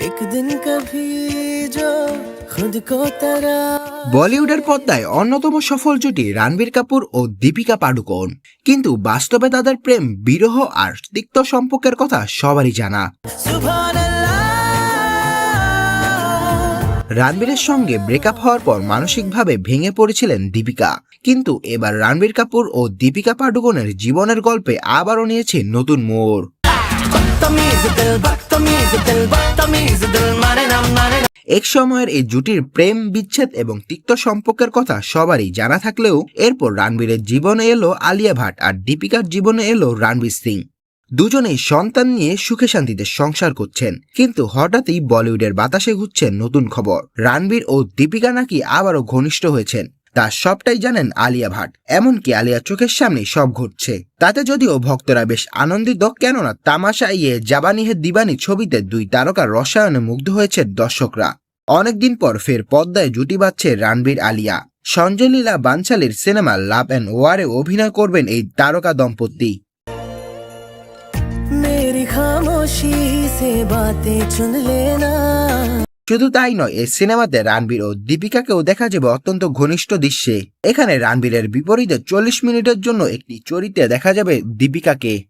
एक दिन कभी जो खुद को तरा বলিউডের পর্দায় অন্যতম সফল জুটি রণবীর কাপুর ও দীপিকা পাডুকোন কিন্তু বাস্তবে তাদের প্রেম বিরহ আর তিক্ত সম্পর্কের কথা সবারই জানা सुभान अल्लाह রণবীরের সঙ্গে ব্রেকআপ হওয়ার পর মানসিকভাবে ভেঙে পড়েছিলেন দীপিকা কিন্তু এবার রণবীর কাপুর ও দীপিকা পাডুকোনের জীবনের গল্পে আবারও নিয়েছে নতুন মোড় এক সময়ের এই জুটির প্রেম, বিচ্ছেদ এবং তিক্ত সম্পর্কের কথা সবারই জানা থাকলেও এরপর রানবীরের জীবনে এলো আলিয়া ভাট আর দীপিকার জীবনে এলো রানবীর সিং। দুজনেই সন্তান নিয়ে সুখে শান্তিতে সংসার করছেন, কিন্তু হঠাৎই বলিউডের বাতাসে ঘুরছেন নতুন খবর। রানবীর ও দীপিকা নাকি আবারও ঘনিষ্ঠ হয়েছেন। তা সবটাই জানেন আলিয়া ভাট। এমনকি আলিয়া চোখের সামনে সব ঘটছে। তাতে যদিও ভক্তরা বেশ আনন্দিত, কেননা তামাশা ইয়ে জাবানিহে দিবানি ছবিতে দুই তারকা রসায়নে মুগ্ধ হয়েছে দর্শকরা। অনেকদিন পর ফের পদ্মায় জুটি বাঁধছে Ranbir Alia. Sanjay Leela cinema love and ওয়ারে অভিনয় করবেন এই তারকা দম্পতি। খামোশি সে বাতে চুন লেনা শুধু তাই নয় এই সিনেমাতে রানবীর ও দীপিকাকেও দেখা যাবে অত্যন্ত ঘনিষ্ঠ দৃশ্যে। এখানে রানবীরের বিপরীতে চল্লিশ মিনিটের জন্য একটি চরিত্রে দেখা যাবে দীপিকাকে।